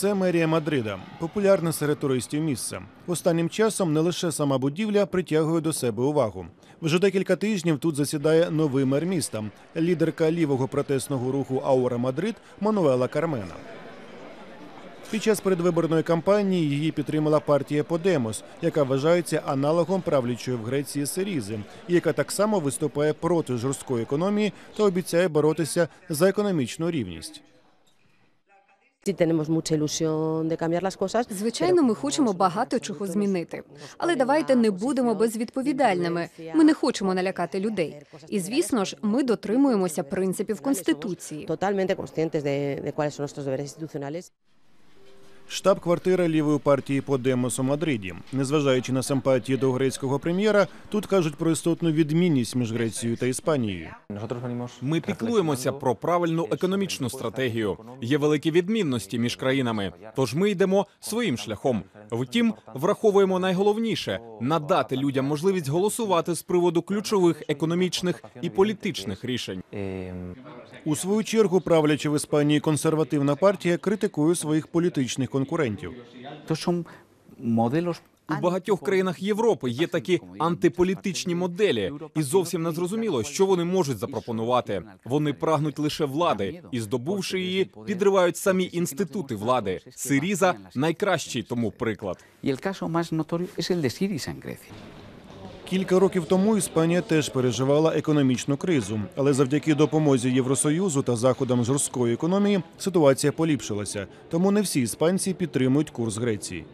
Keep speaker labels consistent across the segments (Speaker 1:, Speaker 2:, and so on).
Speaker 1: Це мерія Мадрида, популярне серед туристів місце. Останнім часом не лише сама будівля притягує до себе увагу. Вже декілька тижнів тут засідає новий мер міста, лідерка лівого протестного руху Аура Мадрид Мануела Кармена. Під час передвиборної кампанії її підтримала партія Подемос, яка вважається аналогом правлячої в Греції Сирізи, яка так само виступає проти жорсткої економії та обіцяє боротися за економічну рівність.
Speaker 2: Звичайно, ми хочемо багато чого змінити, але давайте не будемо безвідповідальними. Ми не хочемо налякати людей. І звісно ж, ми дотримуємося принципів конституції.
Speaker 3: Totalmente conscientes
Speaker 1: Штаб-квартира лівої партії Подемос у Мадриді. Незважаючи на симпатії до грецького прем'єра, тут кажуть про істотну відмінність між Грецією та Іспанією.
Speaker 4: Ми піклуємося про правильну економічну стратегію. Є великі відмінності між країнами, тож ми йдемо своїм шляхом. Втім, враховуємо найголовніше надати людям можливість голосувати з приводу ключових економічних і політичних рішень.
Speaker 1: У свою чергу правляча в Іспанії консервативна партія критикує своїх політичних конкурентів.
Speaker 4: У багатьох країнах Європи є такі антиполітичні моделі, і зовсім не зрозуміло, що вони можуть запропонувати. Вони прагнуть лише влади і, здобувши її, підривають самі інститути влади. Сиріза найкращий тому приклад.
Speaker 1: Кілька років тому Іспанія теж переживала економічну кризу, але завдяки допомозі Євросоюзу та заходам жорсткої економії ситуація поліпшилася. Тому не всі іспанці підтримують курс Греції.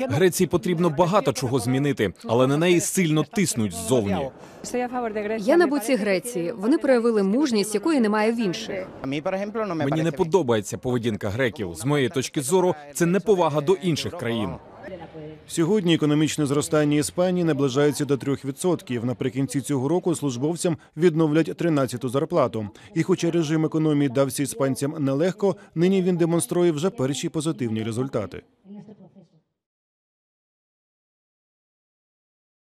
Speaker 4: Греції потрібно багато чого змінити, але на неї сильно тиснуть ззовні.
Speaker 2: Я на боці Греції. Вони проявили мужність, якої немає в інших.
Speaker 4: Мені не подобається поведінка греків. З моєї точки зору, це неповага до інших країн.
Speaker 1: Сьогодні економічне зростання Іспанії наближається до 3%. Наприкінці цього року службовцям відновлять 13-ту зарплату. І хоча режим економії дався іспанцям нелегко, нині він демонструє вже перші позитивні результати.